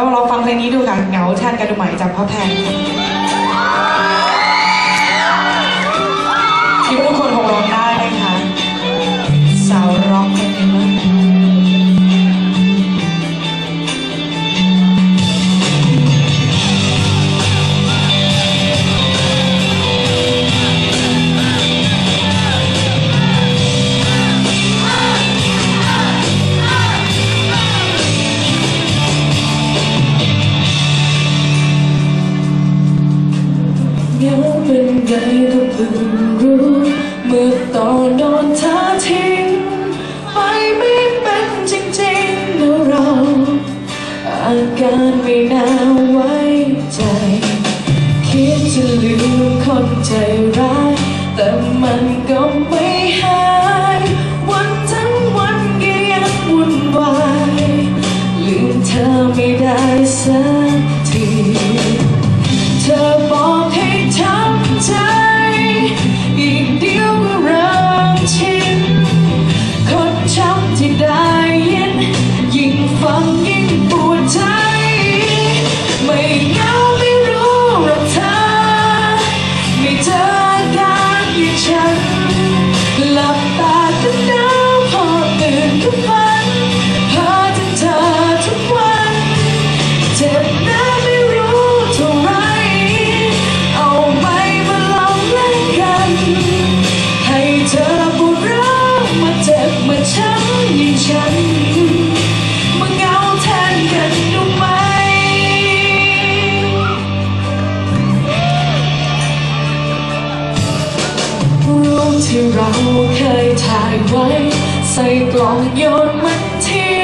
เราลองฟังเพลงนี้ดูค่ะเหงาแทนกันดูใหม่จากพ่อแพน เหงาเป็นไงก็เพิ่งรู้เมื่อตอนโดนเธอทิ้งไปไม่เป็นจริงๆแล้วเราอาการไม่น่าไว้ใจ คิดจะลืมคนใจร้ายแต่มันก็ไม่หายวันทั้งวันก็ยังวุ่นวายลืมเธอไม่ได้สักทีเธอ ที่เราเคยถ่ายไว้ ใส่กล่องโยนมันทิ้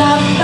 ห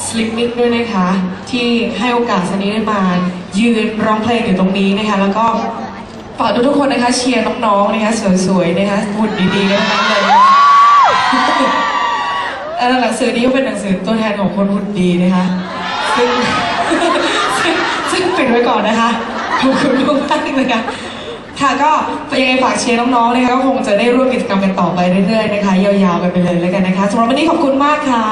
าน Slimming ด้วยนะคะ ที่ให้โอกาสซันนี่ได้มายืนร้องเพลงอยู่ตรงนี้นะคะ แล้วก็ฝากทุกๆคนนะคะเชียร์น้องๆนะคะสวยๆนะคะหุ่นดีๆกันทั้งนั้นเลยอ่อหนังสือนี้ก็เป็นหนังสือตัวแทนของคนหุ่นดีนะคะซึ่งซึ่งปิดไว้ก่อนนะคะขอบคุณมากๆนะคะค่ะก็ยังไงฝากเชียร์น้องๆนะคะก็คงจะได้ร่วมกิจกรรมกันต่อไปเรื่อยๆนะคะ ยาวๆกันไปเลยแล้วกันนะคะสำหรับวันนี้ขอบคุณมากค่ะ